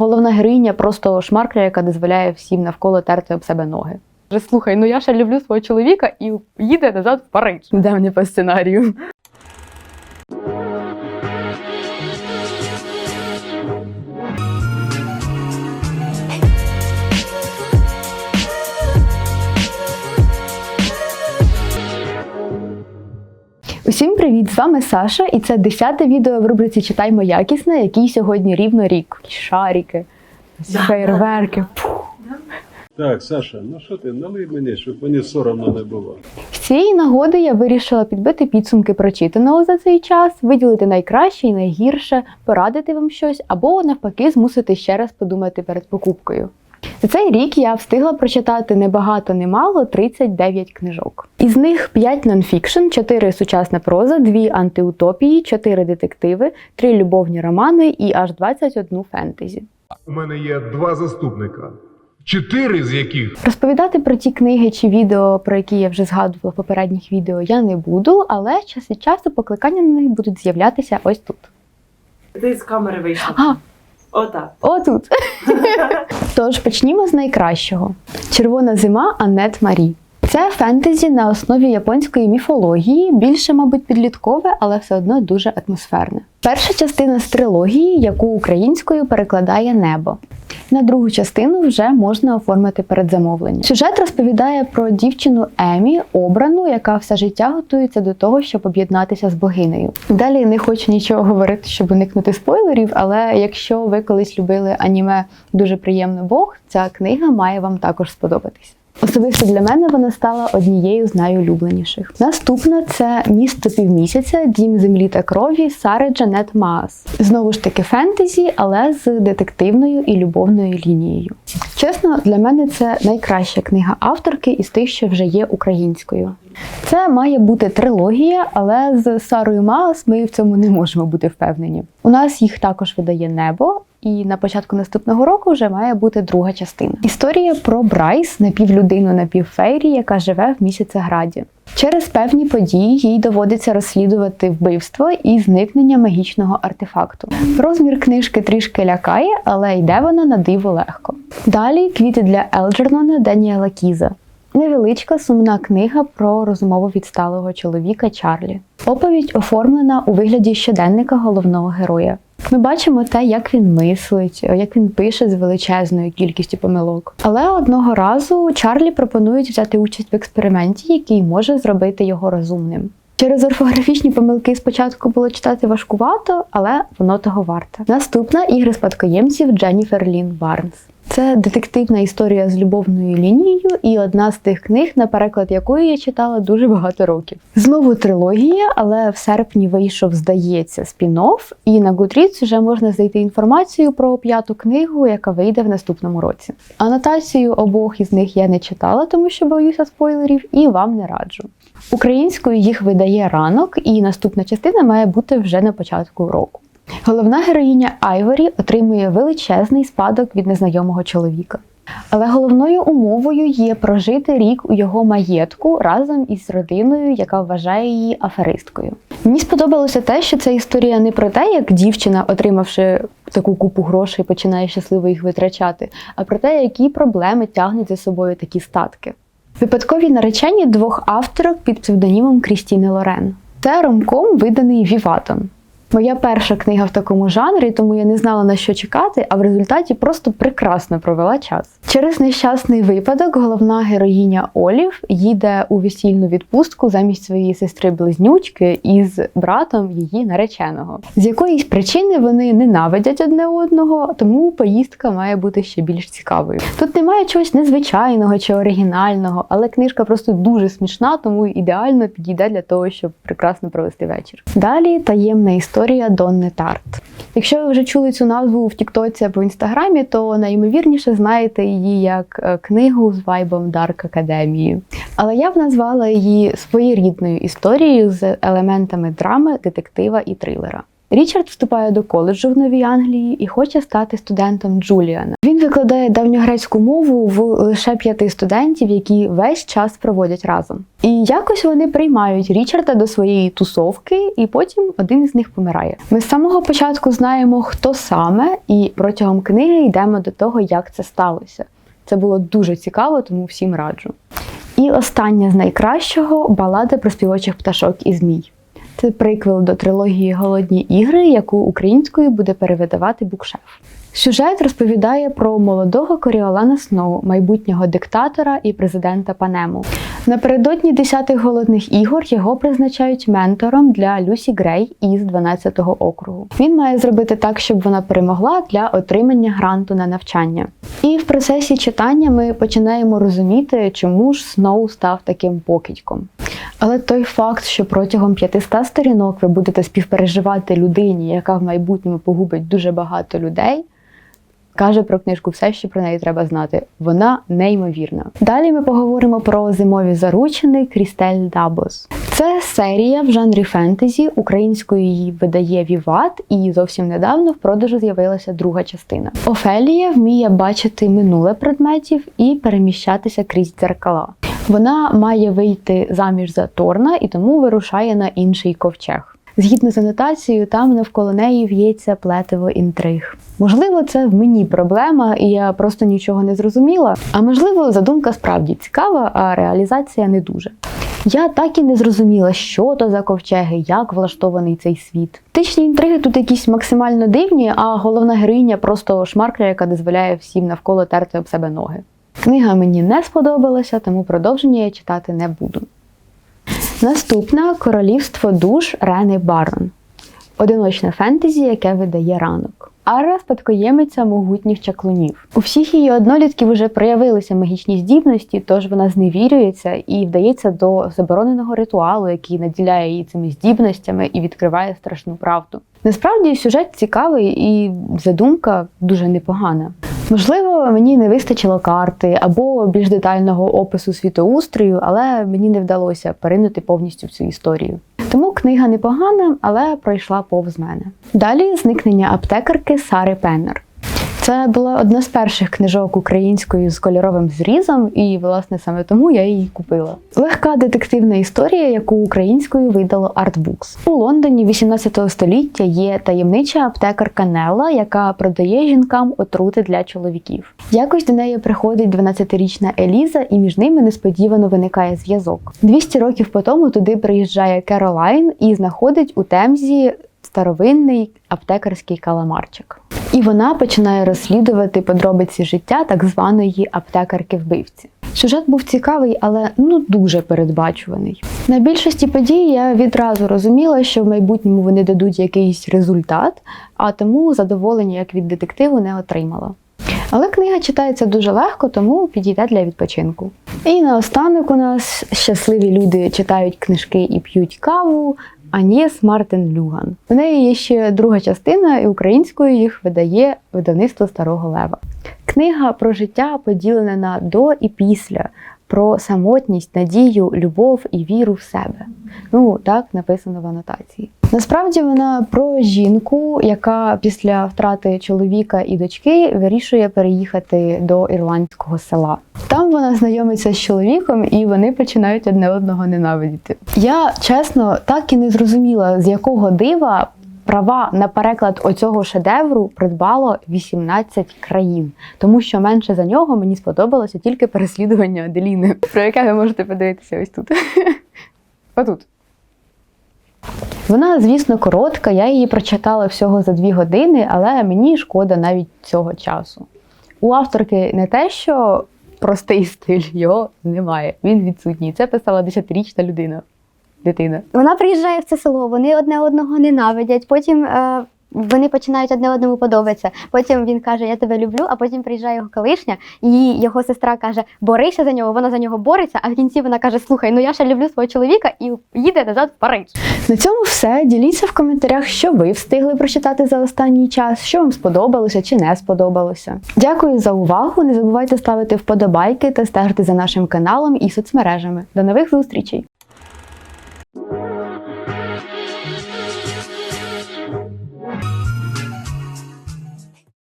головна героїня просто шмаркля, яка дозволяє всім навколо терти об себе ноги. Слухай, ну я ще люблю свого чоловіка і їде назад в Париж. Давні мені по сценарію. Привіт! З вами Саша, і це десяте відео в рубриці Читаймо якісне, який сьогодні рівно рік. Шарики, фейерверки. Так, Саша, ну що ти, налий мені, щоб мені соромно не було. З цієї нагоди я вирішила підбити підсумки прочитаного за цей час, виділити найкраще і найгірше, порадити вам щось або навпаки змусити ще раз подумати перед покупкою. За цей рік я встигла прочитати небагато, немало 39 книжок. Із них 5 нонфікшн, 4 сучасна проза, 2 антиутопії, 4 детективи, 3 любовні романи і аж 21 фентезі. У мене є два заступника, чотири з яких Розповідати про ті книги чи відео, про які я вже згадувала в попередніх відео, я не буду, але час від часу покликання на них будуть з'являтися ось тут. Ти з камери вийшла. А, Отак. отут. Тож почнімо з найкращого: Червона зима Аннет Марі. Це фентезі на основі японської міфології, більше, мабуть, підліткове, але все одно дуже атмосферне. Перша частина з трилогії, яку українською перекладає небо. На другу частину вже можна оформити передзамовлення. Сюжет розповідає про дівчину Емі, обрану, яка все життя готується до того, щоб об'єднатися з богинею. Далі не хочу нічого говорити, щоб уникнути спойлерів, але якщо ви колись любили аніме дуже приємно Бог, ця книга має вам також сподобатися. Особисто для мене вона стала однією з найулюбленіших. Наступна це місто півмісяця, дім землі та крові Сари Джанет Маас. Знову ж таки фентезі, але з детективною і любовною лінією. Чесно, для мене це найкраща книга авторки із тих, що вже є українською. Це має бути трилогія, але з Сарою Маас ми в цьому не можемо бути впевнені. У нас їх також видає небо, і на початку наступного року вже має бути друга частина. Історія про Брайс, напівлюдину, напівфейрі, яка живе в місяцеграді. Через певні події їй доводиться розслідувати вбивство і зникнення магічного артефакту. Розмір книжки трішки лякає, але йде вона на диво легко. Далі квіти для Елджернона Даніела Кіза. Невеличка сумна книга про розмову відсталого чоловіка Чарлі. Оповідь оформлена у вигляді щоденника головного героя. Ми бачимо те, як він мислить, як він пише з величезною кількістю помилок. Але одного разу Чарлі пропонують взяти участь в експерименті, який може зробити його розумним. Через орфографічні помилки спочатку було читати важкувато, але воно того варте. Наступна ігри спадкоємців Дженніфер Лін Барнс. Це детективна історія з любовною лінією, і одна з тих книг, на переклад якої я читала дуже багато років. Знову трилогія, але в серпні вийшов, здається, спін-офф, і на Goodreads вже можна знайти інформацію про п'яту книгу, яка вийде в наступному році. Анотацію обох із них я не читала, тому що боюся спойлерів, і вам не раджу. Українською їх видає ранок, і наступна частина має бути вже на початку року. Головна героїня Айворі отримує величезний спадок від незнайомого чоловіка. Але головною умовою є прожити рік у його маєтку разом із родиною, яка вважає її аферисткою. Мені сподобалося те, що це історія не про те, як дівчина, отримавши таку купу грошей, починає щасливо їх витрачати, а про те, які проблеми тягнуть за собою такі статки. Випадкові наречені двох авторок під псевдонімом Крістіни Лорен. Це ромком, виданий Віватом. Моя перша книга в такому жанрі, тому я не знала на що чекати, а в результаті просто прекрасно провела час. Через нещасний випадок головна героїня Олів їде у весільну відпустку замість своєї сестри-близнючки із братом її нареченого. З якоїсь причини вони ненавидять одне одного, тому поїздка має бути ще більш цікавою. Тут немає чогось незвичайного чи оригінального, але книжка просто дуже смішна, тому ідеально підійде для того, щоб прекрасно провести вечір. Далі таємна історія Донни Тарт. Якщо ви вже чули цю назву в Тіктоці або в інстаграмі, то найімовірніше знаєте її як е, книгу з вайбом Дарк Академії. Але я б назвала її своєрідною історією з елементами драми, детектива і трилера. Річард вступає до коледжу в Новій Англії і хоче стати студентом Джуліана. Він викладає давньогрецьку мову в лише п'яти студентів, які весь час проводять разом. І якось вони приймають Річарда до своєї тусовки, і потім один із них помирає. Ми з самого початку знаємо, хто саме, і протягом книги йдемо до того, як це сталося. Це було дуже цікаво, тому всім раджу. І остання з найкращого балада про співочих пташок і змій. Це приквел до трилогії Голодні ігри, яку українською буде перевидавати букшеф. Сюжет розповідає про молодого Коріолана Сноу, майбутнього диктатора і президента Панему. Напередодні 10-х голодних ігор його призначають ментором для Люсі Грей із 12-го округу. Він має зробити так, щоб вона перемогла для отримання гранту на навчання. І в процесі читання ми починаємо розуміти, чому ж Сноу став таким покидьком. Але той факт, що протягом 500 сторінок ви будете співпереживати людині, яка в майбутньому погубить дуже багато людей, каже про книжку все, що про неї треба знати. Вона неймовірна. Далі ми поговоримо про зимові заручини Крістель Дабос. Це серія в жанрі фентезі. Українською її видає Віват, і зовсім недавно в продажу з'явилася друга частина. Офелія вміє бачити минуле предметів і переміщатися крізь дзеркала. Вона має вийти заміж за Торна і тому вирушає на інший ковчег. Згідно з анотацією, там навколо неї в'ється плетиво інтриг. Можливо, це в мені проблема, і я просто нічого не зрозуміла. А можливо, задумка справді цікава, а реалізація не дуже. Я так і не зрозуміла, що то за ковчеги, як влаштований цей світ. Тичні інтриги тут якісь максимально дивні, а головна героїня просто шмаркля, яка дозволяє всім навколо терти об себе ноги. Книга мені не сподобалася, тому продовження я читати не буду. Наступна королівство душ Рени Барон. Одиночне фентезі, яке видає ранок. Ара спадкоємиця могутніх чаклунів. У всіх її однолітків вже проявилися магічні здібності, тож вона зневірюється і вдається до забороненого ритуалу, який наділяє її цими здібностями і відкриває страшну правду. Насправді сюжет цікавий і задумка дуже непогана. Можливо, мені не вистачило карти або більш детального опису світоустрою, але мені не вдалося перинути повністю цю історію. Тому книга непогана, але пройшла повз мене. Далі зникнення аптекарки Сари Пеннер. Це була одна з перших книжок українською з кольоровим зрізом, і, власне, саме тому я її купила. Легка детективна історія, яку українською видало Artbooks. У Лондоні 18 століття є таємнича аптекарка Нелла, яка продає жінкам отрути для чоловіків. Якось до неї приходить 12-річна Еліза, і між ними несподівано виникає зв'язок. 200 років по тому туди приїжджає Керолайн і знаходить у Темзі старовинний аптекарський каламарчик. І вона починає розслідувати подробиці життя так званої аптекарки-вбивці. Сюжет був цікавий, але ну дуже передбачуваний. На більшості подій я відразу розуміла, що в майбутньому вони дадуть якийсь результат, а тому задоволення як від детективу не отримала. Але книга читається дуже легко, тому підійде для відпочинку. І наостанок у нас щасливі люди читають книжки і п'ють каву. Аніс Мартин Люган. У неї є ще друга частина, і українською їх видає видавництво Старого Лева. Книга про життя поділена на до і після, про самотність, надію, любов і віру в себе. Ну, так написано в анотації. Насправді вона про жінку, яка після втрати чоловіка і дочки вирішує переїхати до ірландського села. Там вона знайомиться з чоловіком, і вони починають одне одного ненавидіти. Я чесно так і не зрозуміла, з якого дива права на переклад оцього шедевру придбало 18 країн, тому що менше за нього мені сподобалося тільки переслідування Аделіни, про яке ви можете подивитися ось тут. Отут. Вона, звісно, коротка, я її прочитала всього за дві години, але мені шкода навіть цього часу. У авторки не те, що простий стиль, його немає. Він відсутній. Це писала 10-річна людина. Дитина. Вона приїжджає в це село, вони одне одного ненавидять. Потім е, вони починають одне одному подобатися. Потім він каже, я тебе люблю, а потім приїжджає його колишня, і його сестра каже, борися за нього, вона за нього бореться, а в кінці вона каже: Слухай, ну я ще люблю свого чоловіка і їде назад в Париж. На цьому все. Діліться в коментарях, що ви встигли прочитати за останній час, що вам сподобалося чи не сподобалося. Дякую за увагу. Не забувайте ставити вподобайки та стежити за нашим каналом і соцмережами. До нових зустрічей!